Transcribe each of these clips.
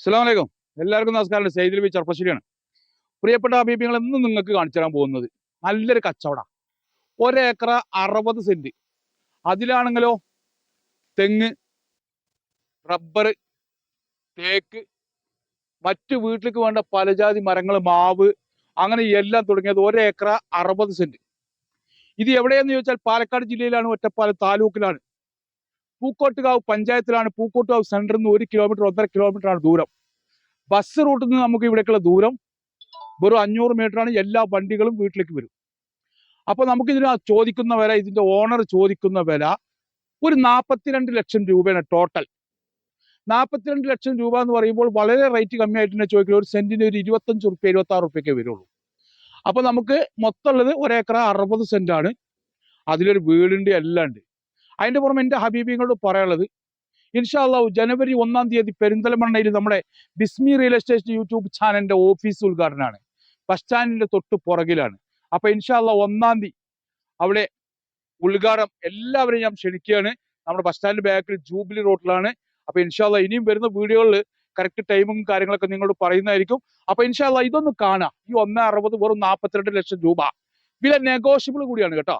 അസ്സാം വലൈക്കും എല്ലാവർക്കും നമസ്കാരം. സൈദിൽ ബി ചെറുപ്പശ്ശേരിയാണ് പ്രിയപ്പെട്ട അഭിപ്രായങ്ങൾ എന്നും നിങ്ങൾക്ക് കാണിച്ചു തരാൻ പോകുന്നത് നല്ലൊരു കച്ചവട. ഒരേക്കറ അറുപത് സെന്റ്. അതിലാണെങ്കിലോ തെങ്ങ് റബ്ബർ തേക്ക് മറ്റു വീട്ടിലേക്ക് വേണ്ട പലജാതി മരങ്ങൾ മാവ് അങ്ങനെ എല്ലാം തുടങ്ങിയത് ഒരേക്കറ അറുപത് സെന്റ്. ഇത് എവിടെയെന്ന് ചോദിച്ചാൽ പാലക്കാട് ജില്ലയിലാണ് ഒറ്റപ്പാലം താലൂക്കിലാണ്. പൂക്കോട്ടുകാവ് പഞ്ചായത്തിലാണ് പൂക്കോട്ടുകാവ് സെന്ററിൽ നിന്ന് ഒരു കിലോമീറ്റർ ഒന്നര കിലോമീറ്റർ ആണ് ദൂരം. ബസ് റൂട്ടിൽ നിന്ന് നമുക്ക് ഇവിടേക്കുള്ള ദൂരം വെറും അഞ്ഞൂറ് മീറ്റർ ആണ് എല്ലാ വണ്ടികളും വീട്ടിലേക്ക് വരും. അപ്പോൾ നമുക്ക് ഇതിന് ചോദിക്കുന്ന വില ഇതിന്റെ ഓണർ ചോദിക്കുന്ന വില ഒരു നാൽപ്പത്തിരണ്ട് ലക്ഷം രൂപയാണ് ടോട്ടൽ നാൽപ്പത്തിരണ്ട് ലക്ഷം രൂപ എന്ന് പറയുമ്പോൾ വളരെ റേറ്റ് കമ്മിയായിട്ട് തന്നെ ചോദിക്കുന്നത് ഒരു സെന്റിന് ഒരു ഇരുപത്തഞ്ച് റുപ്യ ഇരുപത്തി ആറ് റുപ്യൊക്കെ വരുള്ളൂ. അപ്പോൾ നമുക്ക് മൊത്തം ഉള്ളത് ഒരേക്കറ അറുപത് ആണ്. അതിലൊരു വീടുണ്ട് എല്ലാം ഉണ്ട്. അതിന്റെ പുറമെ എന്റെ ഹബീബിങ്ങളോട് പറയാനുള്ളത് ഇൻഷാല്ലാ ജനുവരി ഒന്നാം തീയതി പെരിന്തലമണ്ണയിൽ നമ്മുടെ ബിസ്മി റിയൽ എസ്റ്റേറ്റ് യൂട്യൂബ് ചാനലിന്റെ ഓഫീസ് ഉദ്ഘാടനമാണ്. ബസ് സ്റ്റാൻഡിന്റെ തൊട്ട് പുറകിലാണ്. അപ്പോൾ ഇൻഷാല്ല ഒന്നാം തീയതി അവിടെ ഉദ്ഘാടനം എല്ലാവരെയും ഞാൻ ക്ഷണിക്കുകയാണ്. നമ്മുടെ ബസ് സ്റ്റാൻഡ് ബാക്കിൽ ജൂബിലി റോഡിലാണ് അപ്പൊ ഇൻഷാല്ല ഇനിയും വരുന്ന വീഡിയോകളിൽ കറക്റ്റ് ടൈമും കാര്യങ്ങളൊക്കെ നിങ്ങളോട് പറയുന്നതായിരിക്കും. അപ്പൊ ഇൻഷാല്ല ഇതൊന്ന് കാണാം. ഈ ഒന്ന് അറുപത് വെറും നാൽപ്പത്തിരണ്ട് ലക്ഷം രൂപ. വില നെഗോഷ്യബിൾ കൂടിയാണ് കേട്ടോ.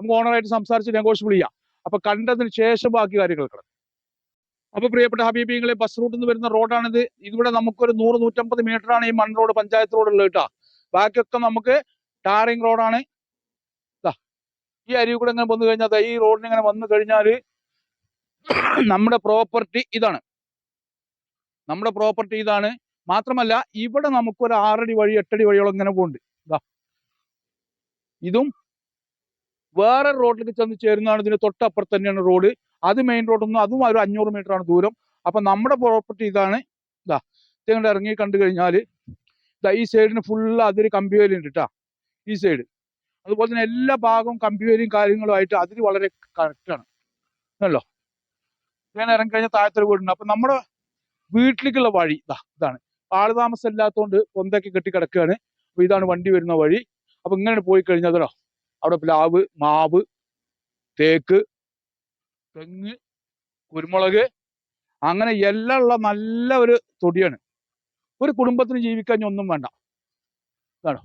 നമുക്ക് ഓണറായിട്ട് സംസാരിച്ച് നെഗോഷ്യബിൾ ചെയ്യാം. അപ്പൊ കണ്ടതിന് ശേഷം ബാക്കി കാര്യങ്ങൾ കിടക്കും. അപ്പൊ പ്രിയപ്പെട്ട ഹബീബിങ്ങളെ ബസ് റൂട്ടിൽ നിന്ന് വരുന്ന റോഡാണിത് ഇവിടെ നമുക്കൊരു നൂറ് നൂറ്റമ്പത് ആണ് ഈ മൺ റോഡ് പഞ്ചായത്ത് റോഡ് ഉള്ളത് കേട്ടോ. ബാക്കിയൊക്കെ നമുക്ക് ടാറിങ് റോഡാണ് ഈ അരി കൂടെ ഇങ്ങനെ വന്നു കഴിഞ്ഞാൽ ഈ റോഡിന് ഇങ്ങനെ വന്നു കഴിഞ്ഞാൽ നമ്മുടെ പ്രോപ്പർട്ടി ഇതാണ്. നമ്മുടെ പ്രോപ്പർട്ടി ഇതാണ്. മാത്രമല്ല ഇവിടെ നമുക്കൊരു ആറടി വഴി എട്ടടി വഴിയോളം ഇങ്ങനെ പോകുന്നുണ്ട് ഇതും വേറെ റോഡിലേക്ക് ചെന്ന് ചേരുന്നതാണ് ഇതിന് തൊട്ടപ്പുറത്ത് തന്നെയാണ് റോഡ്. അത് മെയിൻ റോഡൊന്നും അതും ഒരു അഞ്ഞൂറ് മീറ്റർ ആണ് ദൂരം. അപ്പൊ നമ്മുടെ പ്രോപ്പർട്ടി ഇതാണ്. ഇതാ ഇതങ്ങോട്ട് ഇറങ്ങി കണ്ടു കഴിഞ്ഞാൽ ഇതാ ഈ സൈഡിന് ഫുള്ള് അതിര് കമ്പിവേലി ഉണ്ട് കേട്ടാ ഈ സൈഡ് അതുപോലെ തന്നെ എല്ലാ ഭാഗവും കമ്പിവേലിയും കാര്യങ്ങളും ആയിട്ട് അതിര് വളരെ കറക്റ്റ് ആണ്. ആണല്ലോ ഇങ്ങനെ ഇറങ്ങി കഴിഞ്ഞാൽ താഴത്തൊരു വീടുണ്ട്. അപ്പൊ നമ്മുടെ വീട്ടിലേക്കുള്ള വഴി ഇതാ ഇതാണ്. ആൾ താമസം ഇല്ലാത്തതുകൊണ്ട് പൊന്തൊക്കെ കെട്ടി കിടക്കുകയാണ് അപ്പൊ ഇതാണ് വണ്ടി വരുന്ന വഴി. അപ്പൊ ഇങ്ങനെ പോയി കഴിഞ്ഞാൽ അതോ അവിടെ പ്ലാവ് മാവ് തേക്ക് തെങ്ങ് കുരുമുളക് അങ്ങനെ എല്ലാം ഉള്ള നല്ല ഒരു തൊടിയാണ്. ഒരു കുടുംബത്തിന് ജീവിക്കാൻ ഒന്നും വേണ്ട. ഇതാണോ?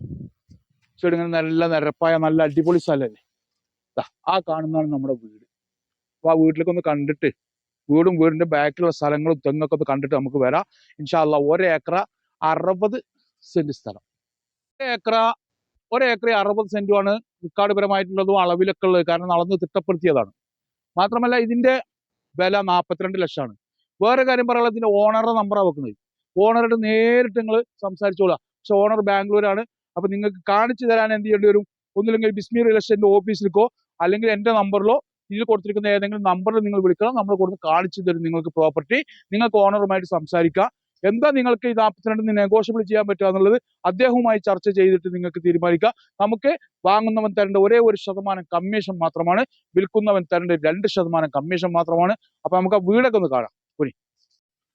ചെടി ഇങ്ങനെ നല്ല നിരപ്പായ നല്ല അടിപൊളി സ്ഥലമല്ലേ? ആ കാണുന്നതാണ് നമ്മുടെ വീട്. അപ്പൊ ആ വീട്ടിലേക്ക് ഒന്ന് കണ്ടിട്ട് വീടും വീടിന്റെ ബാക്കിലുള്ള സ്ഥലങ്ങളും തെങ്ങൊക്കെ ഒന്ന് കണ്ടിട്ട് നമുക്ക് വരാം. ഇൻഷാല്ല ഒരേക്കറ അറുപത് സെന്റ് സ്ഥലം. ഒരേക്കറ ഒരേക്കറ അറുപത് സെന്റുമാണ് റിക്കാർഡുപരമായിട്ടുള്ളതും അളവിലൊക്കെ ഉള്ളത്. കാരണം അളന്ന് തിട്ടപ്പെടുത്തിയതാണ്. മാത്രമല്ല ഇതിന്റെ വില നാൽപ്പത്തിരണ്ട് ലക്ഷമാണ്. വേറെ കാര്യം പറയാനുള്ളത് ഇതിന്റെ ഓണറുടെ നമ്പറാണ് വെക്കുന്നത്. ഓണറുടെ നേരിട്ട് നിങ്ങൾ സംസാരിച്ചോളാം പക്ഷെ ഓണർ ബാംഗ്ലൂരാണ്. അപ്പൊ നിങ്ങൾക്ക് കാണിച്ചു തരാൻ എന്ത് ചെയ്യേണ്ടി വരും? ഒന്നില്ലെങ്കിൽ ബിസ്മി റിയൽ എസ്റ്റേറ്റിന്റെ ഓഫീസിലേക്കോ അല്ലെങ്കിൽ എന്റെ നമ്പറിലോ ഇതിൽ കൊടുത്തിരിക്കുന്ന ഏതെങ്കിലും നമ്പറിൽ നിങ്ങൾ വിളിക്കണം. നമ്മൾ കൊടുത്ത് കാണിച്ചു തരും നിങ്ങൾക്ക് പ്രോപ്പർട്ടി നിങ്ങൾക്ക് ഓണറുമായിട്ട് സംസാരിക്കാം. എന്താ നിങ്ങൾക്ക് ഈ നാൽപ്പത്തിരണ്ടിന് നെഗോഷ്യബിൾ ചെയ്യാൻ പറ്റുക എന്നുള്ളത് അദ്ദേഹവുമായി ചർച്ച ചെയ്തിട്ട് നിങ്ങൾക്ക് തീരുമാനിക്കാം. നമുക്ക് വാങ്ങുന്നവൻ തരേണ്ട ഒരേ ഒരു ശതമാനം കമ്മീഷൻ മാത്രമാണ്. വിൽക്കുന്നവൻ തരേണ്ട രണ്ട് ശതമാനം കമ്മീഷൻ മാത്രമാണ്. അപ്പൊ നമുക്ക് ആ വീടൊക്കെ ഒന്ന് കാണാം. പുനി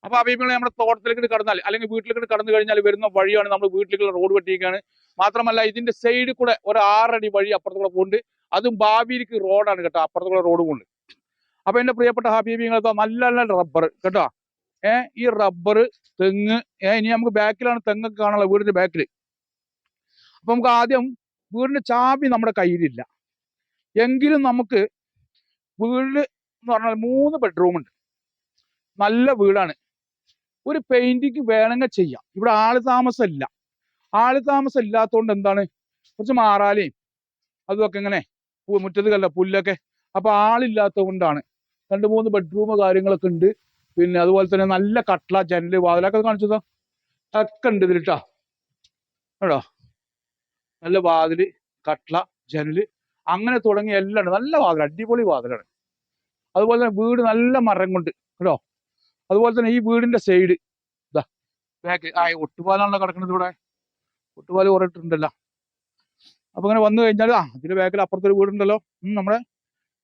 അപ്പൊ അഭിപ്രായം നമ്മുടെ തോട്ടത്തിലേക്ക് കടന്നാൽ അല്ലെങ്കിൽ വീട്ടിലേക്ക് കടന്നു കഴിഞ്ഞാൽ വരുന്ന വഴിയാണ് നമ്മൾ വീട്ടിലേക്കുള്ള റോഡ് വെട്ടിയിരിക്കുകയാണ്. മാത്രമല്ല ഇതിന്റെ സൈഡിൽ കൂടെ ഒരു ആറടി വഴി അപ്പുറത്തുകൂടെ പോകുന്നുണ്ട് അതും ഭാവിയിലേക്ക് റോഡാണ് കേട്ടോ. അപ്പുറത്തുകൂടെ റോഡ് പോകുന്നുണ്ട് അപ്പൊ എന്റെ പ്രിയപ്പെട്ട ഹബീബിങ്ങളെ നല്ല നല്ല റബ്ബർ കേട്ടോ. ഏഹ് ഈ റബ്ബർ തെങ്ങ് ഏഹ് ഇനി നമുക്ക് ബാക്കിലാണ് തെങ്ങൊക്കെ കാണാനുള്ള വീടിന്റെ ബാക്കിൽ അപ്പൊ നമുക്ക് ആദ്യം വീടിന്റെ ചാവി നമ്മുടെ കയ്യിലില്ല. എങ്കിലും നമുക്ക് വീട് എന്ന് പറഞ്ഞാൽ മൂന്ന് ബെഡ്റൂം ഉണ്ട്. നല്ല വീടാണ്. ഒരു പെയിന്റിങ് വേണമെങ്കിൽ ചെയ്യാം. ഇവിടെ ആൾ താമസം ഇല്ല ആൾ താമസം ഇല്ലാത്തതുകൊണ്ട് എന്താണ്? കുറച്ച് മാറാലേയും. അതുമൊക്കെ ഇങ്ങനെ മുറ്റത്ത് പുല്ലൊക്കെ. അപ്പൊ ആളില്ലാത്തത് കൊണ്ടാണ് രണ്ട് മൂന്ന് ബെഡ്റൂം കാര്യങ്ങളൊക്കെ ഉണ്ട്. പിന്നെ അതുപോലെ തന്നെ നല്ല കട്ട്ല ജനൽ വാതിലൊക്കെ കാണിച്ചതോ ഒക്കെ ഉണ്ട് ഇതിലിട്ടാ. കേട്ടോ നല്ല വാതിൽ കട്ട്ല ജനൽ അങ്ങനെ തുടങ്ങി എല്ലാം ഉണ്ട്. നല്ല വാതിൽ അടിപൊളി വാതിലാണ്. അതുപോലെ തന്നെ വീട് നല്ല മരം കൊണ്ട് കേട്ടോ അതുപോലെ തന്നെ ഈ വീടിന്റെ സൈഡ് ഇതാ ബാക്ക് ആ ഒട്ടുപാലാണല്ലോ കിടക്കുന്നത് ഇവിടെ. ഒട്ടുപാൽ കുറെ അപ്പൊ ഇങ്ങനെ വന്നു കഴിഞ്ഞാൽ ആ ഇതിന്റെ ബാക്കിൽ അപ്പുറത്തൊരു വീടുണ്ടല്ലോ. നമ്മുടെ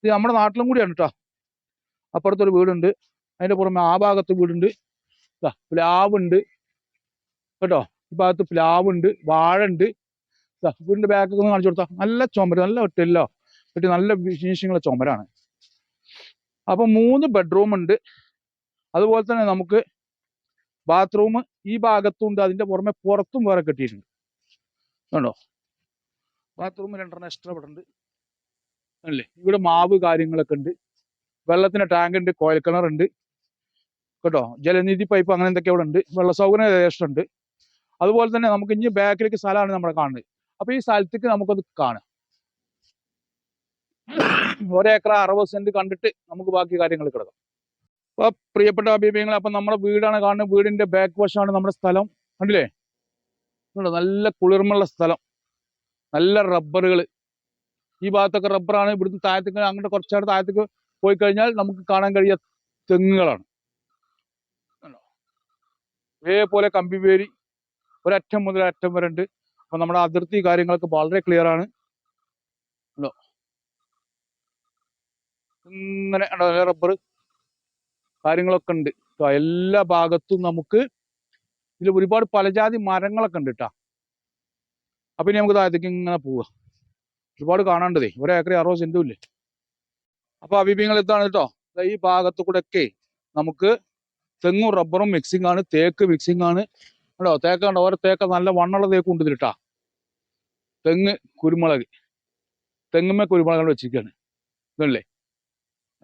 ഇത് നമ്മുടെ നാട്ടിലും കൂടിയാണ് കേട്ടോ അപ്പുറത്തൊരു വീടുണ്ട്. അതിന്റെ പുറമെ ആ ഭാഗത്ത് വീടുണ്ട്. പ്ലാവുണ്ട്. കേട്ടോ? ഈ ഭാഗത്ത് പ്ലാവുണ്ട് വാഴ ഉണ്ട് ദാ വീടിന്റെ ബാക്കൊക്കെ ഒന്ന് കാണിച്ചു കൊടുത്താ നല്ല ചുമര് നല്ല ഒറ്റല്ലോ പറ്റി നല്ല ഫിനിഷിങ്ങുള്ള ചുമരാണ്. അപ്പൊ മൂന്ന് ബെഡ്റൂം ഉണ്ട്. അതുപോലെ തന്നെ നമുക്ക് ബാത്റൂം ഈ ഭാഗത്തുണ്ട് അതിന്റെ പുറമെ പുറത്തും വേറെ കെട്ടിയിട്ടുണ്ട്. കണ്ടോ? ബാത്റൂം രണ്ടെണ്ണം എക്സ്ട്രാ ഇവിടെ ഉണ്ട്. അല്ലേ? ഇവിടെ മാവ് കാര്യങ്ങളൊക്കെ ഉണ്ട്. വെള്ളത്തിന്റെ ടാങ്ക് ഉണ്ട് കോയൽ കിണറുണ്ട്. കേട്ടോ. ജലനിധി പൈപ്പ് അങ്ങനെ എന്തൊക്കെ അവിടെ ഉണ്ട് വെള്ള സൗകര്യം ഏകദേശം ഉണ്ട്. അതുപോലെ തന്നെ നമുക്ക് ഇനി ബാക്കിലേക്ക് സ്ഥലമാണ് നമ്മുടെ കാണുന്നത്. അപ്പൊ ഈ സ്ഥലത്തേക്ക് നമുക്കത് കാണാം. ഒരേക്കർ അറുപത് സെന്റ് കണ്ടിട്ട് നമുക്ക് ബാക്കി കാര്യങ്ങൾ കിടക്കാം. അപ്പൊ പ്രിയപ്പെട്ട അഭിപ്രായങ്ങൾ അപ്പൊ നമ്മുടെ വീടാണ് കാണുന്നത്. വീടിന്റെ ബാക്ക് വശമാണ് നമ്മുടെ സ്ഥലം. കണ്ടില്ലേ? കണ്ടോ? നല്ല കുളിർമുള്ള സ്ഥലം. നല്ല റബ്ബറുകൾ ഈ ഭാഗത്തൊക്കെ റബ്ബറാണ് ഇവിടുന്ന് താഴത്തേക്ക് അങ്ങോട്ട് കുറച്ചാട് താഴത്തേക്ക് പോയി കഴിഞ്ഞാൽ നമുക്ക് കാണാൻ കഴിയുക തെങ്ങുകളാണ്. ഇതേപോലെ കമ്പിവേലി ഒരറ്റം മുതൽ അറ്റം വരെ ഉണ്ട്. അപ്പൊ നമ്മുടെ അതിർത്തി കാര്യങ്ങളൊക്കെ വളരെ ക്ലിയർ ആണ്. ഉണ്ടോ? ഇങ്ങനെ റബ്ബർ കാര്യങ്ങളൊക്കെ ഉണ്ട്. എല്ലാ ഭാഗത്തും നമുക്ക് ഇതിൽ ഒരുപാട് പലജാതി മരങ്ങളൊക്കെ ഉണ്ട് കേട്ടാ അപ്പൊ ഇനി നമുക്ക് താഴത്തേക്ക് ഇങ്ങനെ പോവുക ഒരുപാട് കാണാണ്ടതേ. ഒരേക്കറി അറുപത് സെന്റും ഇല്ലേ? അപ്പൊ അഭിപ്രായങ്ങൾ ഇതാണ് കേട്ടോ ഈ ഭാഗത്തു കൂടെ ഒക്കെ നമുക്ക് തെങ്ങും റബ്ബറും മിക്സിംഗ് ആണ് തേക്ക് മിക്സിംഗ് ആണ്. കേട്ടോ തേക്കാണ്ട് ഓരോ തേക്ക നല്ല വണ്ണുള്ള തേക്ക് ഉണ്ട് ഇതിലിട്ടാ തെങ്ങ് കുരുമുളക്. തെങ്ങുമേ കുരുമുളകാണ് വെച്ചിരിക്കുകയാണ് ഇതല്ലേ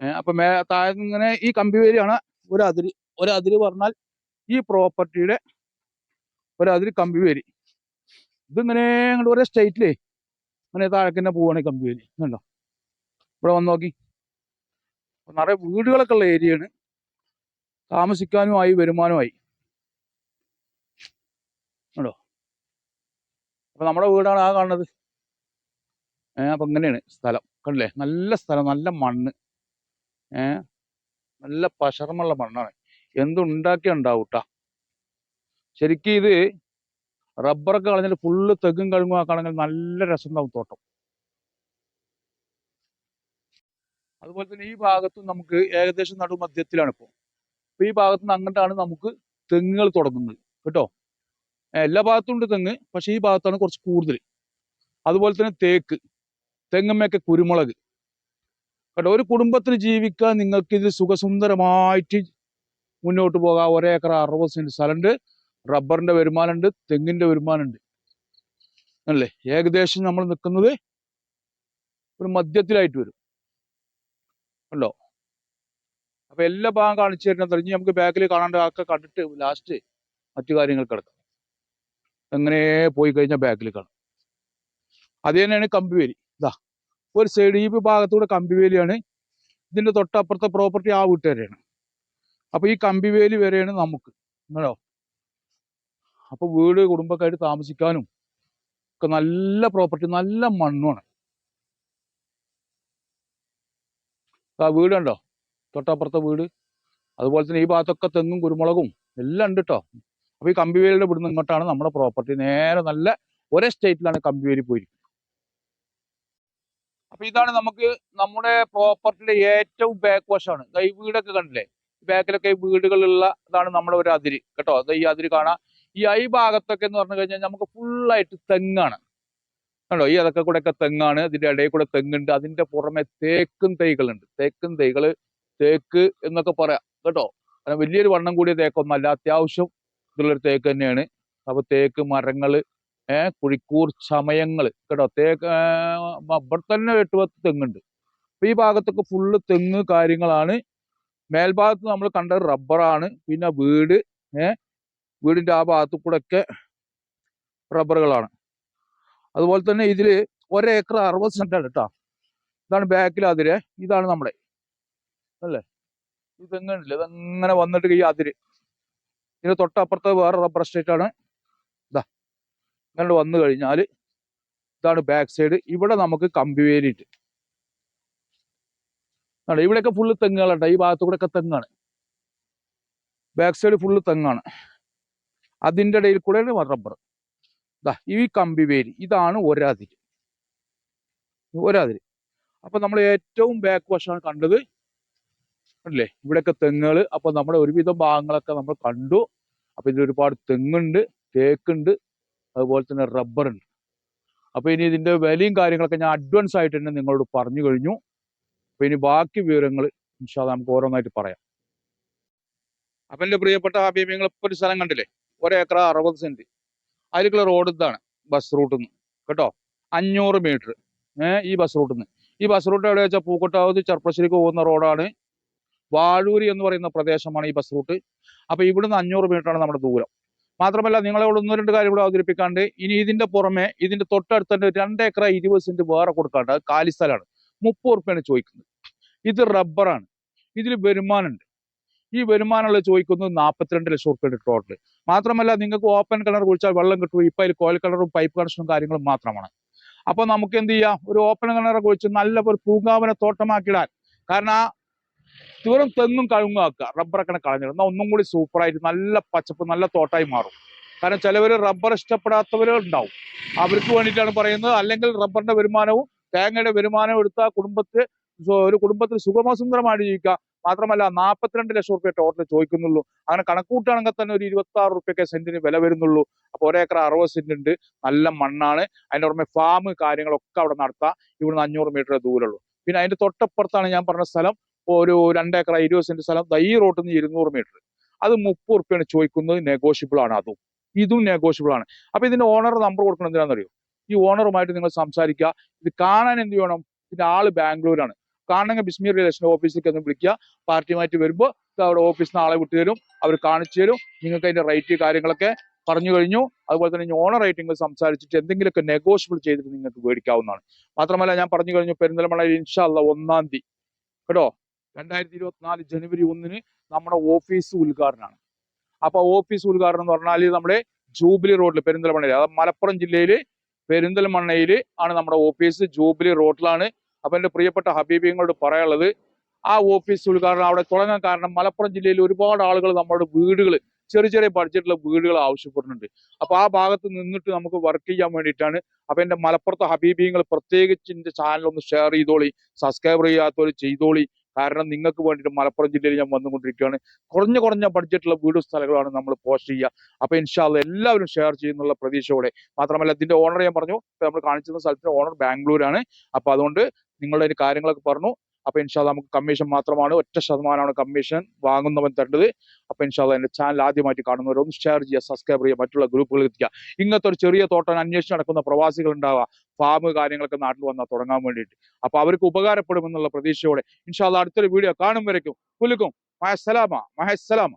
അപ്പൊ മേ താഴെ ഇങ്ങനെ ഈ കമ്പിവേലിയാണ് ഒരു അതിര് ഒരു അതിര് പറഞ്ഞാൽ ഈ പ്രോപ്പർട്ടിയുടെ ഒരു അതിര് കമ്പിവേലി ഇതിങ്ങനെ ഇങ്ങോട്ട് ഒരേ സ്റ്റേറ്റിലേ ഇങ്ങനെ താഴേക്ക് തന്നെ പോവാണ് കമ്പിവേലി കണ്ടോ? ഇവിടെ വന്ന് നോക്കി. നിറയെ വീടുകളൊക്കെ ഉള്ള ഏരിയയാണ് താമസിക്കാനുമായി വരുമാനമായി. ഉണ്ടോ? അപ്പൊ നമ്മുടെ വീടാണ് ആ കാണുന്നത്. ഏഹ് അപ്പൊ ഇങ്ങനെയാണ് സ്ഥലം. കണ്ടില്ലേ? നല്ല സ്ഥലം നല്ല മണ്ണ്. ഏഹ് നല്ല പശർമുള്ള മണ്ണാണ്. എന്തുണ്ടാക്കിയ ഉണ്ടാവും ശരിക്കും ഇത് റബ്ബറൊക്കെ കളഞ്ഞിട്ട് ഫുള്ള് തെങ്ങും കഴുങ്ങും ആക്കുകയാണെങ്കിൽ നല്ല രസം ഉണ്ടാവും തോട്ടം. അതുപോലെ തന്നെ ഈ ഭാഗത്തും നമുക്ക് ഏകദേശം നടുമധ്യത്തിലാണ് ഇപ്പോൾ അപ്പൊ ഈ ഭാഗത്തു നിന്ന് അങ്ങോട്ടാണ് നമുക്ക് തെങ്ങുകൾ തുടങ്ങുന്നത്. കേട്ടോ? എല്ലാ ഭാഗത്തും ഉണ്ട് തെങ്ങ് പക്ഷെ ഈ ഭാഗത്താണ് കുറച്ച് കൂടുതൽ. അതുപോലെ തന്നെ തേക്ക് തെങ്ങമ്മയൊക്കെ കുരുമുളക്. കേട്ടോ? ഒരു കുടുംബത്തിന് ജീവിക്കാൻ നിങ്ങൾക്ക് ഇതിൽ സുഖസുന്ദരമായിട്ട് മുന്നോട്ട് പോകാം. ഒരേക്കർ അറുപത് സെന്റ് സ്ഥലമുണ്ട്. റബ്ബറിന്റെ വരുമാനമുണ്ട്. തെങ്ങിന്റെ വരുമാനമുണ്ട്. അല്ലേ? ഏകദേശം നമ്മൾ നിൽക്കുന്നത് ഒരു മധ്യത്തിലായിട്ട് വരും. ഉണ്ടോ അപ്പൊ എല്ലാ ഭാഗം കാണിച്ചു തരുന്നത് ഇനി നമുക്ക് ബാക്കിൽ കാണേണ്ട ആക്കെ കണ്ടിട്ട് ലാസ്റ്റ് മറ്റു കാര്യങ്ങൾ കിടക്കാം. അങ്ങനെ പോയി കഴിഞ്ഞാൽ ബാക്കിൽ കാണാം. അത് തന്നെയാണ് കമ്പിവേലി. ഇതാ ഒരു സൈഡ് ഈ ഭാഗത്തൂടെ കമ്പിവേലിയാണ്. ഇതിന്റെ തൊട്ടപ്പുറത്തെ പ്രോപ്പർട്ടി ആ വീട്ടുകാരെയാണ്. അപ്പൊ ഈ കമ്പിവേലി വരെയാണ് നമുക്ക്. കേട്ടോ അപ്പൊ വീട് കുടുംബക്കായിട്ട് താമസിക്കാനും ഒക്കെ നല്ല പ്രോപ്പർട്ടി നല്ല മണ്ണുമാണ്. ആ വീട് കണ്ടോ? തൊട്ടപ്പുറത്തെ വീട്. അതുപോലെ തന്നെ ഈ ഭാഗത്തൊക്കെ തെങ്ങും കുരുമുളകും എല്ലാം ഉണ്ട് കേട്ടോ അപ്പൊ ഈ കമ്പിവേലിയുടെ ഇവിടുന്ന് ഇങ്ങോട്ടാണ് നമ്മുടെ പ്രോപ്പർട്ടി നേരെ നല്ല ഒരേ സ്റ്റേറ്റിലാണ് കമ്പിവേലി പോയിരിക്കുന്നത്. അപ്പൊ ഇതാണ് നമുക്ക് നമ്മുടെ പ്രോപ്പർട്ടിയുടെ ഏറ്റവും ബാക്ക് വശമാണ് ഈ വീടൊക്കെ കണ്ടില്ലേ? ബാക്കിലൊക്കെ ഈ വീടുകളുള്ള ഇതാണ് നമ്മുടെ ഒരു അതിരി കേട്ടോ. ഈ അതിരി കാണാം. ഈ ഐ ഭാഗത്തൊക്കെ എന്ന് പറഞ്ഞു കഴിഞ്ഞാൽ നമുക്ക് ഫുള്ളായിട്ട് തെങ്ങാണ്. കണ്ടോ? ഈ അതൊക്കെ കൂടെ ഒക്കെ തെങ്ങാണ്. ഇതിന്റെ ഇടയിൽ കൂടെ തെങ്ങുണ്ട്. അതിന്റെ പുറമെ തേക്കും തൈകളുണ്ട്. തേക്കും തൈകൾ തേക്ക് എന്നൊക്കെ പറയാം കേട്ടോ? കാരണം വലിയൊരു വണ്ണം കൂടിയ തേക്കൊന്നല്ല അത്യാവശ്യം ഇതുള്ളൊരു തേക്ക് തന്നെയാണ്. അപ്പൊ തേക്ക് മരങ്ങൾ ഏഹ് കുഴിക്കൂർ ചമയങ്ങൾ കേട്ടോ? തേക്ക് ഏർ ഇവിടെ തന്നെ എട്ട് പത്ത് തെങ്ങുണ്ട്. അപ്പൊ ഈ ഭാഗത്തൊക്കെ ഫുള്ള് തെങ്ങ് കാര്യങ്ങളാണ്. മേൽഭാഗത്ത് നമ്മൾ കണ്ട റബ്ബറാണ്. പിന്നെ വീട് ഏഹ് വീടിന്റെ ആ ഭാഗത്തു കൂടെ ഒക്കെ റബ്ബറുകളാണ്. അതുപോലെ തന്നെ ഇതിൽ ഒരേക്കർ അറുപത് സെന്റാണ് കേട്ടോ. ഇതാണ് ബാക്കിൽ അതിര്. ഇതാണ് നമ്മുടെ അല്ലേ? ഇതെങ്ങനെയില്ല ഇതങ്ങനെ വന്നിട്ട് ഈ അതിര് ഇതിന് തൊട്ടപ്പുറത്ത് വേറെ റബ്ബർ എസ്റ്റേറ്റ് ആണ്. ഇതാ ഇങ്ങനെ വന്നു കഴിഞ്ഞാൽ ഇതാണ് ബാക്ക് സൈഡ് ഇവിടെ നമുക്ക് കമ്പി വേലിയിട്ട് ആണ് ഇവിടെയൊക്കെ ഫുള്ള് തെങ്ങുകളുണ്ട് ഈ ഭാഗത്തു കൂടെ ഒക്കെ തെങ്ങാണ്. ബാക്ക് സൈഡ് ഫുള്ള് തെങ്ങാണ്. അതിന്റെ ഇടയിൽ കൂടെയാണ് റബ്ബർ ഇതാ ഈ കമ്പി വേലി. ഇതാണ് ഒരാതിരി. ഒരാതിരി. അപ്പൊ നമ്മൾ ഏറ്റവും ബാക്ക് വശമാണ് കണ്ടത്. അല്ലേ ഇവിടെയൊക്കെ തെങ്ങുകൾ അപ്പോൾ നമ്മുടെ ഒരുവിധം ഭാഗങ്ങളൊക്കെ നമ്മൾ കണ്ടു. അപ്പോൾ ഇതിൽ ഒരുപാട് തെങ്ങുണ്ട് തേക്കുണ്ട് അതുപോലെ തന്നെ റബ്ബർ ഉണ്ട് അപ്പൊ ഇനി ഇതിന്റെ വിലയും കാര്യങ്ങളൊക്കെ ഞാൻ അഡ്വാൻസ് ആയിട്ട് തന്നെ നിങ്ങളോട് പറഞ്ഞു കഴിഞ്ഞു. അപ്പോൾ ഇനി ബാക്കി വിവരങ്ങൾ ഇൻഷാ നമുക്ക് ഓരോന്നായിട്ട് പറയാം. അപ്പൊ എന്റെ പ്രിയപ്പെട്ട ഹബീബിങ്ങൾ ഇപ്പൊ ഒരു സ്ഥലം കണ്ടില്ലേ? ഒരേക്കറ അറുപത് സെന്റ് അതിലേക്കുള്ള റോഡ് ഇതാണ് ബസ് റൂട്ടിൽ നിന്ന് കേട്ടോ? അഞ്ഞൂറ് മീറ്റർ ഈ ബസ് റൂട്ടിൽ നിന്ന് ഈ ബസ് റൂട്ട് എവിടെ വെച്ചാൽ പൂക്കോട്ടാവ് ചെർപ്പശ്ശേരിക്ക് പോകുന്ന റോഡാണ് വാഴൂരി എന്ന് പറയുന്ന പ്രദേശമാണ് ഈ ബസ് റൂട്ട് അപ്പോൾ ഇവിടുന്ന് അഞ്ഞൂറ് ആണ് നമ്മുടെ ദൂരം. മാത്രമല്ല നിങ്ങളെ ഇവിടെ ഒന്ന് രണ്ട് കാര്യം ഇവിടെ അവതരിപ്പിക്കാണ്ട്. ഇനി ഇതിന്റെ പുറമെ ഇതിന്റെ തൊട്ടടുത്ത് തന്നെ രണ്ട് ഏക്കർ ഇരുപത് സെന്റ് വേറെ കൊടുക്കാണ്ട്. കാലി സ്ഥലമാണ്. മുപ്പത് റുപ്യാണ് ചോദിക്കുന്നത്. ഇത് റബ്ബറാണ് ഇതിൽ വരുമാനമുണ്ട്. ഈ വരുമാനമുള്ള ചോദിക്കുന്നത് നാൽപ്പത്തിരണ്ട് ലക്ഷം ഉറുപ്പ്യ ടോട്ടൽ മാത്രമല്ല നിങ്ങൾക്ക് ഓപ്പൺ കിണർ കുഴിച്ചാൽ വെള്ളം കിട്ടും. ഇപ്പൊ അതിൽ കോയൽ കിണറും പൈപ്പ് കണക്ഷനും കാര്യങ്ങളും മാത്രമാണ്. അപ്പോൾ നമുക്ക് എന്ത് ചെയ്യാം? ഒരു ഓപ്പൺ കിണർ കുഴിച്ച് നല്ല ഒരു പൂങ്കാവന തോട്ടമാക്കിയിടാൻ. കാരണം ആ വെറും തെങ്ങും കഴുങ്ങാക്കുക റബ്ബറൊക്കെ കളഞ്ഞിടും. എന്നാൽ ഒന്നും കൂടി സൂപ്പറായിട്ട് നല്ല പച്ചപ്പ് നല്ല തോട്ടായി മാറും. കാരണം ചിലവർ റബ്ബർ ഇഷ്ടപ്പെടാത്തവർ ഉണ്ടാവും. അവർക്ക് വേണ്ടിയിട്ടാണ് പറയുന്നത്. അല്ലെങ്കിൽ റബ്ബറിന്റെ വരുമാനവും തേങ്ങയുടെ വരുമാനവും എടുത്ത കുടുംബത്തെ ഒരു കുടുംബത്തിൽ സുഗമസുന്ദരമായിട്ട് ജീവിക്കുക. മാത്രമല്ല നാൽപ്പത്തിരണ്ട് ലക്ഷം റുപ്യ ടോട്ടൽ ചോദിക്കുന്നുള്ളൂ. അങ്ങനെ കണക്കൂട്ടാണെങ്കിൽ തന്നെ ഒരു ഇരുപത്തി ആറ് റുപ്യൊക്കെ സെന്റിന് വില വരുന്നുള്ളൂ. അപ്പോൾ ഒരേക്കർ അറുപത് സെന്റ് ഉണ്ട്. നല്ല മണ്ണാണ്. അതിന്റെ പുറമെ ഫാം കാര്യങ്ങളൊക്കെ അവിടെ നടത്താം. ഇവിടുന്ന് അഞ്ഞൂറ് മീറ്റർ ദൂരമുള്ളൂ. പിന്നെ അതിന്റെ തൊട്ടപ്പുറത്താണ് ഞാൻ പറഞ്ഞ സ്ഥലം. ഒരു രണ്ടേക്കർ ഇരുപത് സെന്റ് സ്ഥലം ദൈ റോട്ടിൽ നിന്ന് ഇരുന്നൂറ് മീറ്റർ. അത് മുപ്പത് റുപ്യാണ് ചോദിക്കുന്നത് നെഗോഷ്യബിൾ ആണ് അതും. ഇതും നെഗോഷ്യബിൾ ആണ്. അപ്പൊ ഇതിന്റെ ഓണർ നമ്പർ കൊടുക്കണം എന്തിനാണെന്നറിയോ? ഈ ഓണറുമായിട്ട് നിങ്ങൾ സംസാരിക്കുക. ഇത് കാണാൻ എന്ത് വേണം ഇതിന്റെ ആൾ ബാംഗ്ലൂരാണ്. കാണണമെങ്കിൽ ബിസ്മി റിലേഷൻ ഓഫീസിലേക്ക് ഒന്ന് വിളിക്കുക. പാർട്ടിയുമായിട്ട് വരുമ്പോൾ അവിടെ ഓഫീസിൽ നിന്ന് ആളെ വിട്ടു തരും. അവർ കാണിച്ചു തരും. നിങ്ങൾക്ക് അതിന്റെ റേറ്റ് കാര്യങ്ങളൊക്കെ പറഞ്ഞു കഴിഞ്ഞു. അതുപോലെ തന്നെ ഓണർ റേറ്റിംഗ് സംസാരിച്ചിട്ട് എന്തെങ്കിലുമൊക്കെ നെഗോഷ്യബിൾ ചെയ്തിട്ട് നിങ്ങൾക്ക് മേടിക്കാവുന്നതാണ്. മാത്രമല്ല ഞാൻ പറഞ്ഞു കഴിഞ്ഞു പെരിന്തൽമണ്ണയിൽ ഇൻഷാല്ല ഒന്നാം തീയതി. കേട്ടോ? രണ്ടായിരത്തി ഇരുപത്തിനാല് ജനുവരി ഒന്നിന് നമ്മുടെ ഓഫീസ് ഉദ്ഘാടനമാണ് അപ്പോൾ ഓഫീസ് ഉദ്ഘാടനം എന്ന് പറഞ്ഞാൽ നമ്മുടെ ജൂബിലി റോഡിൽ പെരിന്തൽമണ്ണയിൽ അതായത് മലപ്പുറം ജില്ലയിൽ പെരിന്തൽമണ്ണയിൽ ആണ് നമ്മുടെ ഓഫീസ് ജൂബിലി റോഡിലാണ്. അപ്പോൾ എന്റെ പ്രിയപ്പെട്ട ഹബീബിയങ്ങളോട് പറയാനുള്ളത് ആ ഓഫീസ് ഉദ്ഘാടനം അവിടെ തുടങ്ങാൻ കാരണം മലപ്പുറം ജില്ലയിൽ ഒരുപാട് ആളുകൾ നമ്മുടെ വീടുകൾ ചെറിയ ചെറിയ ബഡ്ജറ്റിലുള്ള വീടുകൾ ആവശ്യപ്പെടുന്നുണ്ട്. അപ്പോൾ ആ ഭാഗത്ത് നിന്നിട്ട് നമുക്ക് വർക്ക് ചെയ്യാൻ വേണ്ടിയിട്ടാണ്. അപ്പോൾ എന്റെ മലപ്പുറത്തെ ഹബീബിയങ്ങൾ പ്രത്യേകിച്ച് എന്റെ ചാനൽ ഒന്ന് ഷെയർ ചെയ്തോളി സബ്സ്ക്രൈബ് ചെയ്യാത്തവർ ചെയ്തോളി. കാരണം നിങ്ങൾക്ക് വേണ്ടിയിട്ട് മലപ്പുറം ജില്ലയിൽ ഞാൻ വന്നുകൊണ്ടിരിക്കുകയാണ്. കുറഞ്ഞ കുറഞ്ഞ ബഡ്ജറ്റുള്ള വീടും സ്ഥലങ്ങളാണ് നമ്മൾ പോസ്റ്റ് ചെയ്യുക. അപ്പൊ ഇൻഷാല്ല എല്ലാവരും ഷെയർ ചെയ്യുന്നുള്ള പ്രതീക്ഷയോടെ. മാത്രമല്ല ഇതിന്റെ ഓണർ ഞാൻ പറഞ്ഞു നമ്മൾ കാണിച്ചിരുന്ന സ്ഥലത്തിന്റെ ഓണർ ബാംഗ്ലൂരാണ്. അപ്പോൾ അതുകൊണ്ട് നിങ്ങളുടെ കാര്യങ്ങളൊക്കെ പറഞ്ഞു. അപ്പൊ ഇൻഷാല്ല നമുക്ക് കമ്മീഷൻ മാത്രമാണ്. ഒറ്റ ശതമാനമാണ് കമ്മീഷൻ വാങ്ങുന്നവൻ തരേണ്ടത്. അപ്പൊ ഇൻഷാല്ല എന്റെ ചാനൽ ആദ്യമായിട്ട് കാണുന്നവരൊന്ന് ഷെയർ ചെയ്യുക സബ്സ്ക്രൈബ് ചെയ്യുക മറ്റുള്ള ഗ്രൂപ്പുകളിൽ എത്തിക്കുക. ഇങ്ങനത്തെ ഒരു ചെറിയ തോട്ടം അന്വേഷിച്ച് നടക്കുന്ന പ്രവാസികൾ ഉണ്ടാവുക. ഫാം കാര്യങ്ങളൊക്കെ നാട്ടിൽ വന്നാൽ തുടങ്ങാൻ വേണ്ടിയിട്ട്. അപ്പൊ അവർക്ക് ഉപകാരപ്പെടുമെന്നുള്ള പ്രതീക്ഷയോടെ ഇൻഷാല്ല അടുത്തൊരു വീഡിയോ കാണും വരയ്ക്കും. കുലുക്കും മഹസലാമ മഹസലാമ